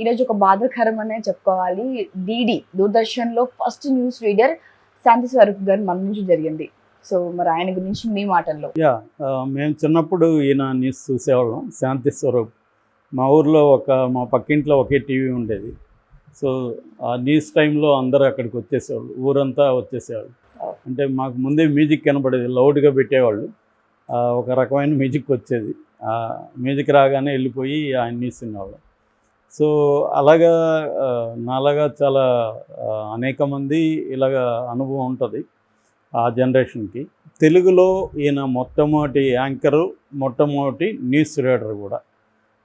ఈరోజు ఒక బాధాకరం అనే చెప్పుకోవాలి. DD దూరదర్శన్లో first news reader Shanti Swarup గారు మన నుంచి జరిగింది. సో మరి ఆయన గురించి మీ మాటల్లో. యా మేము చిన్నప్పుడు ఈయన న్యూస్ చూసేవాళ్ళం శాంతి స్వరూప్. మా ఊర్లో ఒక మా పక్కింట్లో ఒకే టీవీ ఉండేది. సో ఆ న్యూస్ టైంలో అందరూ అక్కడికి వచ్చేసేవాళ్ళు ఊరంతా వచ్చేసేవాళ్ళు. అంటే మాకు ముందే మ్యూజిక్ కనబడేది లౌడ్గా పెట్టేవాళ్ళు. ఒక రకమైన మ్యూజిక్ వచ్చేది. మ్యూజిక్ రాగానే వెళ్ళిపోయి ఆయన న్యూస్ వినేవాళ్ళం. సో అలాగా నాలాగా చాలా అనేక మంది ఇలాగ అనుభవం ఉంటుంది ఆ జనరేషన్కి. తెలుగులో ఈయన మొట్టమొదటి యాంకరు మొట్టమొదటి న్యూస్ రీడర్ కూడా.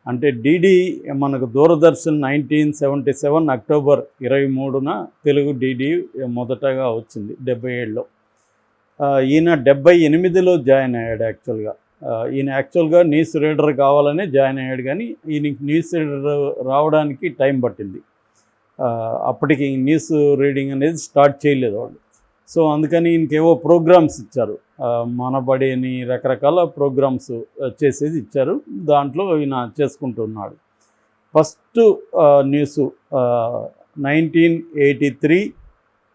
అంటే డిడి మనకు Doordarshan nineteen seventy seven October ఇరవై మూడున తెలుగు డిడి మొదటగా వచ్చింది డెబ్బై ఏడులో. ఈయన డెబ్బై ఎనిమిదిలో జాయిన్ అయ్యాడు యాక్చువల్గా. ఈయన యాక్చువల్గా న్యూస్ రీడర్ కావాలనే జాయిన్ అయ్యాడు కానీ ఈయన న్యూస్ రీడర్ రావడానికి టైం పట్టింది. అప్పటికి న్యూస్ రీడింగ్ అనేది స్టార్ట్ చేయలేదు వాళ్ళు. సో అందుకని ఈయనకేవో ప్రోగ్రామ్స్ ఇచ్చారు. మనబడేని రకరకాల ప్రోగ్రామ్స్ చేసేది ఇచ్చారు. దాంట్లో ఈయన చేసుకుంటున్నాడు. First news nineteen eighty three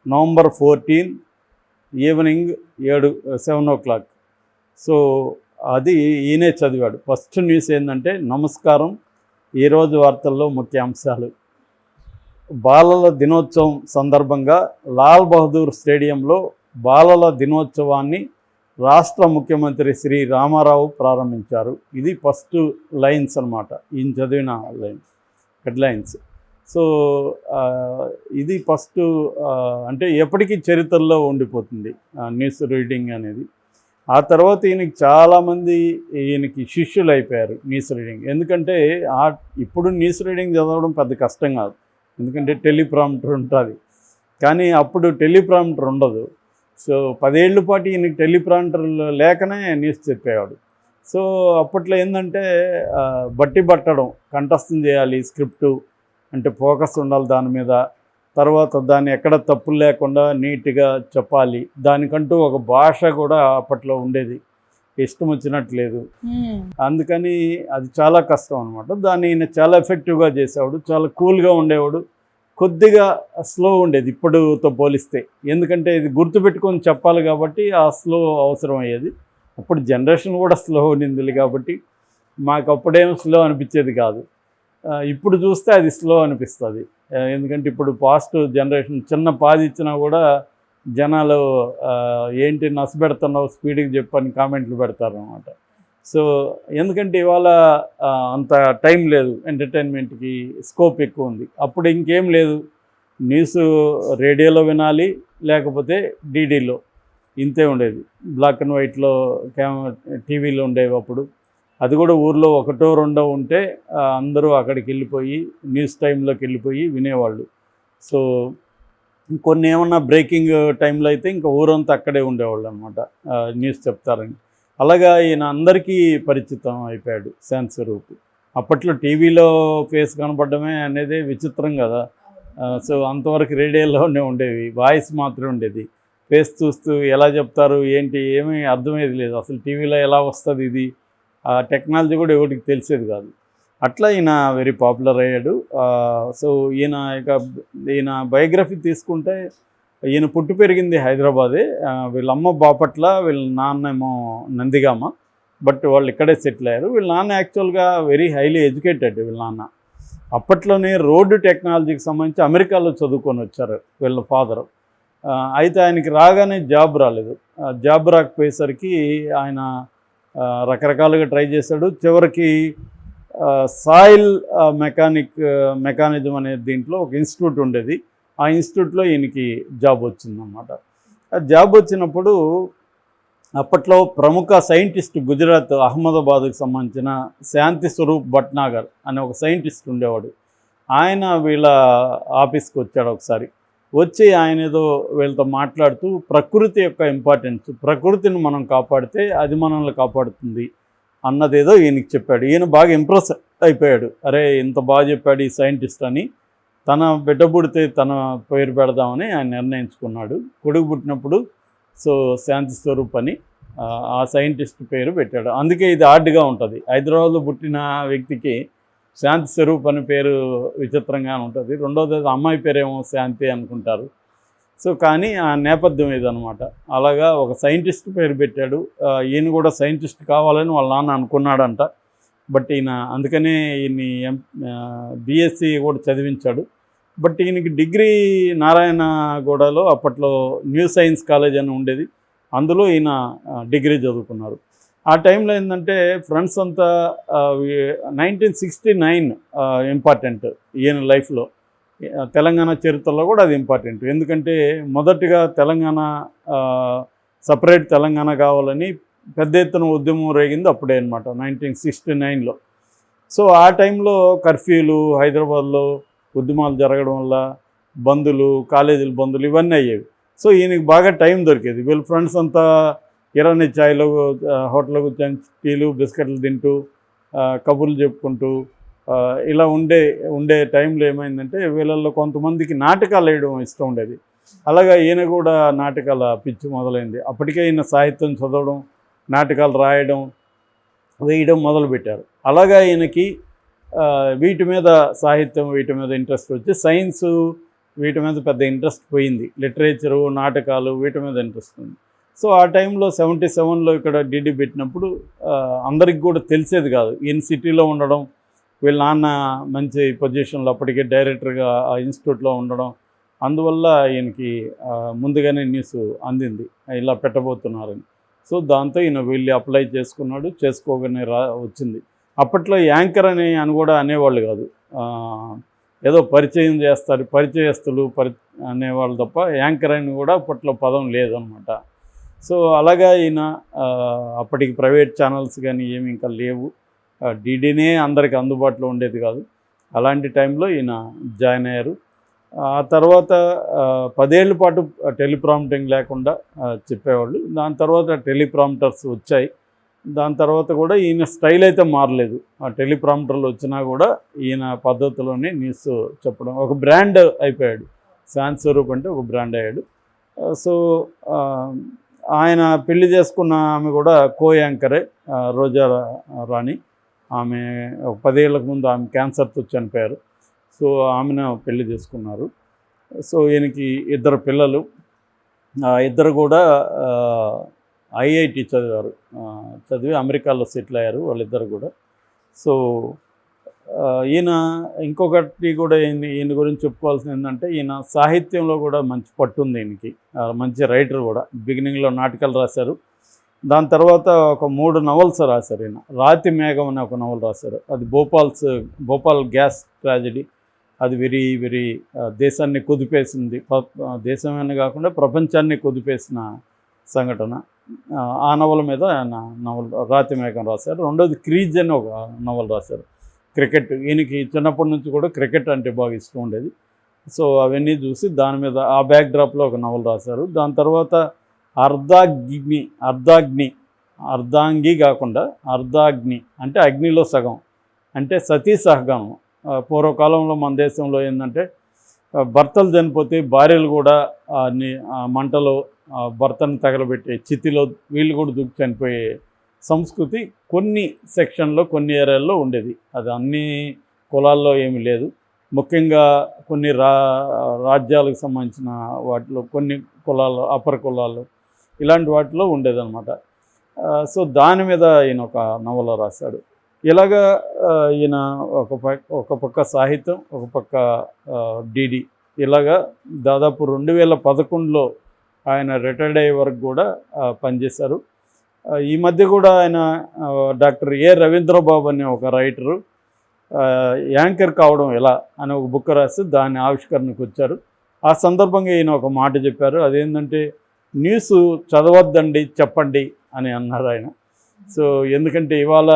November fourteen evening ఏడు సెవెన్ ఓ క్లాక్. సో అది ఈయనే చదివాడు. ఫస్ట్ న్యూస్ ఏంటంటే నమస్కారం. ఈరోజు వార్తల్లో ముఖ్య అంశాలు. బాలల దినోత్సవం సందర్భంగా లాల్ బహదూర్ స్టేడియంలో బాలల దినోత్సవాన్ని రాష్ట్ర ముఖ్యమంత్రి శ్రీ రామారావు ప్రారంభించారు. ఇది ఫస్ట్ లైన్స్ అనమాట ఈయన చదివిన లైన్స్ హెడ్లైన్స్. సో ఇది ఫస్ట్ అంటే ఎప్పటికీ చరిత్రలో ఉండిపోతుంది ఆ, న్యూస్ రీడింగ్ అనేది. ఆ తర్వాత ఈయనకి చాలామంది ఈయనకి శిష్యులు అయిపోయారు న్యూస్ రీడింగ్. ఎందుకంటే ఆ ఇప్పుడు న్యూస్ రీడింగ్ చదవడం పెద్ద కష్టం కాదు. ఎందుకంటే టెలిప్రాంప్టర్ ఉంటుంది. కానీ అప్పుడు టెలిప్రాంప్టర్ ఉండదు. సో పదేళ్ళ పాటు ఈయనకి టెలిప్రాంప్టర్ లేకనే న్యూస్ చెప్పేవాడు. సో అప్పట్లో ఏంటంటే బట్టి పట్టడం కంఠస్థం చేయాలి స్క్రిప్టు అంటే ఫోకస్ ఉండాలి దాని మీద. తర్వాత దాన్ని ఎక్కడ తప్పులు లేకుండా నీట్గా చెప్పాలి. దానికంటూ ఒక భాష కూడా అప్పట్లో ఉండేది. ఇష్టం వచ్చినట్టు లేదు. అందుకని అది చాలా కష్టం అనమాట దాన్ని ఈయన చాలా ఎఫెక్టివ్గా చేసేవాడు చాలా కూల్గా ఉండేవాడు. కొద్దిగా స్లో ఉండేది ఇప్పుడుతో పోలిస్తే. ఎందుకంటే ఇది గుర్తుపెట్టుకొని చెప్పాలి కాబట్టి ఆ స్లో అవసరం అయ్యేది. అప్పుడు జనరేషన్ కూడా స్లో ఉండింది కాబట్టి మాకు అప్పుడేం స్లో అనిపించేది కాదు. ఇప్పుడు చూస్తే అది స్లో అనిపిస్తుంది. ఎందుకంటే ఇప్పుడు పాస్ట్ జనరేషన్ చిన్న పాది ఇచ్చినా కూడా జనాలు ఏంటి నసబెడుతున్నావు స్పీడ్కి చెప్పని కామెంట్లు పెడతారు అనమాట సో ఎందుకంటే ఇవాళ అంత టైం లేదు ఎంటర్టైన్మెంట్కి స్కోప్ ఎక్కువ ఉంది. అప్పుడు ఇంకేం లేదు. న్యూస్ రేడియోలో వినాలి లేకపోతే డీడీలో ఇంతే ఉండేది. బ్లాక్ అండ్ వైట్లో క్యామ టీవీలో ఉండేవి అప్పుడు. అది కూడా ఊర్లో ఒకటో రెండో ఉంటే అందరూ అక్కడికి వెళ్ళిపోయి న్యూస్ టైంలోకి వెళ్ళిపోయి వినేవాళ్ళు. సో కొన్ని ఏమన్నా బ్రేకింగ్ టైంలో అయితే ఇంకా ఊరంతా అక్కడే ఉండేవాళ్ళు అనమాట న్యూస్ చెప్తారని. అలాగా ఈయన అందరికీ పరిచితం అయిపోయాడు శాంతస్వరూప్ అప్పట్లో టీవీలో ఫేస్ కనపడమే అనేది విచిత్రం కదా. సో అంతవరకు రేడియోలోనే ఉండేవి. వాయిస్ మాత్రమే ఉండేది. ఫేస్ చూస్తూ ఎలా చెప్తారు ఏంటి ఏమీ అర్థమయ్యేది లేదు. అసలు టీవీలో ఎలా వస్తుంది ఇది? ఆ టెక్నాలజీ కూడా ఎవరికి తెలిసేది కాదు. అట్లా ఈయన వెరీ పాపులర్ అయ్యాడు. సో ఈయన ఇక ఈయన బయోగ్రఫీ తీసుకుంటే ఈయన పుట్టి పెరిగింది హైదరాబాదే. వీళ్ళమ్మ బాపట్ల వీళ్ళ నాన్న ఏమో నందిగామ. బట్ వాళ్ళు ఇక్కడే సెటిల్ అయ్యారు. వీళ్ళ నాన్న యాక్చువల్గా వెరీ హైలీ ఎడ్యుకేటెడ్ వీళ్ళ నాన్న. అప్పట్లోనే రోడ్డు టెక్నాలజీకి సంబంధించి అమెరికాలో చదువుకొని వచ్చారు వీళ్ళ ఫాదర్ అయితే ఆయనకి రాగానే జాబ్ రాలేదు. జాబ్ రాకపోయేసరికి ఆయన రకరకాలుగా ట్రై చేశాడు. చివరికి సాయిల్ మెకానిక్ మెకానిజం అనే దీంట్లో ఒక ఇన్స్టిట్యూట్ ఉండేది. ఆ ఇన్స్టిట్యూట్లో ఈయనకి జాబ్ వచ్చిందన్నమాట. ఆ జాబ్ వచ్చినప్పుడు అప్పట్లో ప్రముఖ సైంటిస్ట్ గుజరాత్ అహ్మదాబాద్కు సంబంధించిన శాంతి స్వరూప్ భట్నాగర్ అనే ఒక సైంటిస్ట్ ఉండేవాడు. ఆయన వీళ్ళ ఆఫీస్కి వచ్చాడు ఒకసారి. వచ్చి ఆయన ఏదో వీళ్ళతో మాట్లాడుతూ ప్రకృతి యొక్క ఇంపార్టెన్స్ ప్రకృతిని మనం కాపాడితే అది మనల్ని కాపాడుతుంది అన్నదేదో ఈయనకి చెప్పాడు. ఈయన బాగా ఇంప్రెస్ అయిపోయాడు. అరే ఇంత బాగా చెప్పాడు ఈ సైంటిస్ట్ అని. తన బిడ్డ పుడితే తన పేరు పెడదామని ఆయన నిర్ణయించుకున్నాడు. కొడుకు పుట్టినప్పుడు సో శాంతి స్వరూప్ అని ఆ, ఆ సైంటిస్ట్ పేరు పెట్టాడు. అందుకే ఇది హార్డ్గా ఉంటుంది. హైదరాబాద్లో పుట్టిన వ్యక్తికి శాంతి స్వరూప్ అని పేరు విచిత్రంగా ఉంటుంది. రెండోది అమ్మాయి పేరేమో శాంతి అనుకుంటారు. సో కానీ ఆ నేపథ్యం ఇదనమాట అలాగా ఒక సైంటిస్ట్ పేరు పెట్టాడు. ఈయన కూడా సైంటిస్ట్ కావాలని వాళ్ళ నాన్న అనుకున్నాడంట. బట్ ఈయన అందుకనే ఈయన్ని ఎం బీఎస్సీ కూడా చదివించాడు. బట్ ఈయనకి డిగ్రీ నారాయణగూడలో అప్పట్లో న్యూ సైన్స్ కాలేజ్ అని ఉండేది. అందులో ఈయన డిగ్రీ చదువుకున్నారు. ఆ టైంలో ఏంటంటే ఫ్రెండ్స్ అంతా నైన్టీన్ సిక్స్టీ నైన్ ఇంపార్టెంట్ ఈయన లైఫ్లో. తెలంగాణ చరిత్రలో కూడా అది ఇంపార్టెంట్ ఎందుకంటే మొదటిగా తెలంగాణ సపరేట్ తెలంగాణ కావాలని పెద్ద ఎత్తున ఉద్యమం రేగింది అప్పుడే అనమాట నైన్టీన్ సిక్స్టీ నైన్లో. సో ఆ టైంలో కర్ఫ్యూలు హైదరాబాద్లో ఉద్యమాలు జరగడం వల్ల బంధులు కాలేజీలు బంధులు ఇవన్నీ అయ్యేవి. సో ఈయనకి బాగా టైం దొరికేది. వీళ్ళ ఫ్రెండ్స్ అంతా ఇరాని ఛాయ్లో హోటల్లో కూర్చొని టీలు బిస్కెట్లు తింటూ కబుర్లు చెప్పుకుంటూ ఇలా ఉండే ఉండే టైంలో ఏమైందంటే వీళ్ళల్లో కొంతమందికి నాటకాలు వేయడం ఇష్టం ఉండేది. అలాగా ఈయన కూడా నాటకాల పిచ్చి మొదలైంది. అప్పటికే ఈయన సాహిత్యం చదవడం నాటకాలు రాయడం వేయడం మొదలుపెట్టారు. అలాగా ఈయనకి వీటి మీద సాహిత్యం వీటి మీద ఇంట్రెస్ట్ వచ్చి సైన్సు వీటి మీద పెద్ద ఇంట్రెస్ట్ పోయింది. లిటరేచరు నాటకాలు వీటి మీద ఇంట్రెస్ట్ ఉంది. సో ఆ టైంలో సెవెంటీ సెవెన్లో ఇక్కడ డిడి పెట్టినప్పుడు అందరికి కూడా తెలిసేది కాదు. ఈయన సిటీలో ఉండడం వీళ్ళ నాన్న మంచి పొజిషన్లో అప్పటికే డైరెక్టర్గా ఆ ఇన్స్టిట్యూట్లో ఉండడం అందువల్ల ఈయనకి ముందుగానే న్యూస్ అందింది. ఇలా పెట్టబోతున్నారని. సో దాంతో ఈయన వెళ్ళి అప్లై చేసుకున్నాడు చేసుకోగానే రా వచ్చింది. అప్పట్లో యాంకర్ అని అని కూడా అనేవాళ్ళు కాదు. ఏదో పరిచయం చేస్తారు పరిచయస్తులు పరి అనేవాళ్ళు తప్ప యాంకర్ అని కూడా అప్పట్లో పదం లేదనమాట. సో అలాగా ఈయన అప్పటికి ప్రైవేట్ ఛానల్స్ కానీ ఏమి ఇంకా లేవు. డీడీనే అందరికి అందుబాటులో ఉండేది కాదు. అలాంటి టైంలో ఈయన జాయిన్ అయ్యారు. ఆ తర్వాత పదేళ్ళ పాటు టెలిప్రాంప్టింగ్ లేకుండా చెప్పేవాళ్ళు. దాని తర్వాత టెలిప్రాంప్టర్స్ వచ్చాయి. దాని తర్వాత కూడా ఈయన స్టైల్ అయితే మారలేదు. ఆ టెలిప్రాంప్టర్లు వచ్చినా కూడా ఈయన పద్ధతిలోనే న్యూస్ చెప్పడం. ఒక బ్రాండ్ అయిపోయాడు. శాంత్ స్వరూప్ అంటే ఒక బ్రాండ్ అయ్యాడు. సో ఆయన పెళ్ళి చేసుకున్న ఆమె కూడా కో యాంకరే రోజా రాణి. ఆమె ఒక పదేళ్ళకు ముందు ఆమె క్యాన్సర్తో చనిపోయారు. సో ఆమెను పెళ్ళి చేసుకున్నారు. సో ఈయనకి ఇద్దరు పిల్లలు. ఇద్దరు కూడా ఐఐటి చదివారు. చదివి అమెరికాలో సెటిల్ అయ్యారు వాళ్ళిద్దరు కూడా. సో ఈయన ఇంకొకటి కూడా ఈయన ఈయన గురించి చెప్పుకోవాల్సింది ఏంటంటే ఈయన సాహిత్యంలో కూడా మంచి పట్టు ఉంది ఈయనకి. మంచి రైటర్ కూడా. బిగినింగ్లో నాటకాలు రాశారు. దాని తర్వాత ఒక మూడు నవల్స్ రాశారు ఈయన. రాతి మేఘం అనే ఒక నవల్ రాశారు. అది భోపాల్స్ భోపాల్ గ్యాస్ ట్రాజడీ. అది వెరీ వెరీ దేశాన్ని కుదిపేసింది. ప- దేశమేనే కాకుండా ప్రపంచాన్ని కుదిపేసిన సంఘటన. ఆ, ఆ నవల మీద ఆయన నవల్ రాతి మేఘం రాశారు. రెండోది క్రీజ్ అని ఒక నవల్ రాశారు. క్రికెట్ ఈయనకి చిన్నప్పటి నుంచి కూడా క్రికెట్ అంటే బాగా ఇష్టం ఉండేది. సో అవన్నీ చూసి దాని మీద ఆ బ్యాక్ డ్రాప్లో ఒక నవల్ రాశారు. దాని తర్వాత అర్ధాగ్ని అర్ధాగ్ని అర్ధాంగి కాకుండా అర్ధాగ్ని అంటే అగ్నిలో సగం అంటే సతీ సహగమనం పూర్వకాలంలో మన దేశంలో ఏంటంటే భర్తలు చనిపోతే భార్యలు కూడా ఆ మంటలో ఆ భర్తను తగలబెట్టే చితిలో వీళ్ళు కూడా దూకి చనిపోయే సంస్కృతి కొన్ని సెక్షన్లో కొన్ని ఏరియాల్లో ఉండేది. అది అన్ని కులాల్లో ఏమీ లేదు. ముఖ్యంగా కొన్ని రా రాజ్యాలకు సంబంధించిన వాటిలో కొన్ని కులాలు అపర కులాలు ఇలాంటి వాటిలో ఉండేదన్నమాట. సో దాని మీద ఈయన ఒక నవల రాశాడు. ఇలాగా ఈయన ఒక పక్క ఒక పక్క సాహిత్యం ఒక పక్క డిడి. ఇలాగా దాదాపు రెండు వేల పదకొండులో ఆయన రిటైర్డ్ అయ్యే వరకు కూడా పనిచేశారు. ఈ మధ్య కూడా ఆయన డాక్టర్ ఏ రవీంద్రబాబు అనే ఒక రైటరు యాంకర్ కావడం ఎలా అని ఒక బుక్ రాసి దాని ఆవిష్కరణకు వచ్చారు. ఆ సందర్భంగా ఈయన ఒక మాట చెప్పారు. అదేంటంటే న్యూస్ చదవద్దండి చెప్పండి అని అన్నారు ఆయన. సో ఎందుకంటే ఇవాళ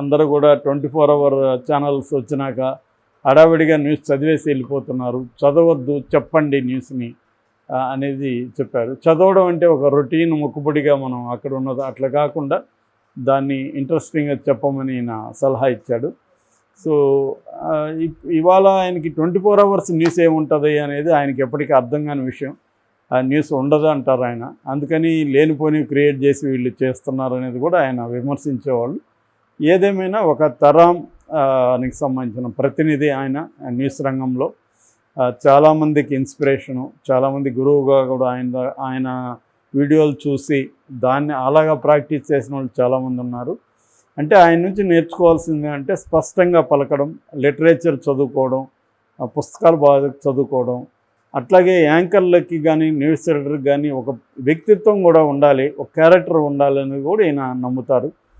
అందరూ కూడా ట్వంటీ ఫోర్ అవర్ ఛానల్స్ వచ్చినాక హడావిడిగా న్యూస్ చదివేసి వెళ్ళిపోతున్నారు. చదవద్దు చెప్పండి న్యూస్ని అనేది చెప్పారు. చదవడం అంటే ఒక రొటీన్ మొక్కుబడిగా మనం అక్కడ ఉన్నది. అట్లా కాకుండా దాన్ని ఇంట్రెస్టింగ్గా చెప్పమని ఆయన సలహా ఇచ్చాడు. సో ఇప్- ఇవాళ ఆయనకి ట్వంటీ ఫోర్ అవర్స్ న్యూస్ ఏముంటుంది అనేది ఆయనకి ఎప్పటికీ అర్థం కాని విషయం. ఆ న్యూస్ ఉండదు అంటారు ఆయన. అందుకని లేనిపోని క్రియేట్ చేసి వీళ్ళు చేస్తున్నారు అనేది కూడా ఆయన విమర్శించేవాళ్ళు. ఏదేమైనా ఒక తరం సంబంధించిన ప్రతినిధి ఆయన న్యూస్ రంగంలో చాలామందికి ఇన్స్పిరేషను చాలామంది గురువుగా కూడా ఆయన ఆయన వీడియోలు చూసి దాన్ని అలాగా ప్రాక్టీస్ చేసిన వాళ్ళు చాలామంది ఉన్నారు. అంటే ఆయన నుంచి నేర్చుకోవాల్సింది అంటే స్పష్టంగా పలకడం లిటరేచర్ చదువుకోవడం పుస్తకాలు బాగా చదువుకోవడం అట్లాగే యాంకర్లకి కానీ న్యూస్ ఎడిటర్కి కానీ ఒక వ్యక్తిత్వం కూడా ఉండాలి ఒక క్యారెక్టర్ ఉండాలి అనేది కూడా ఈయన నమ్ముతారు.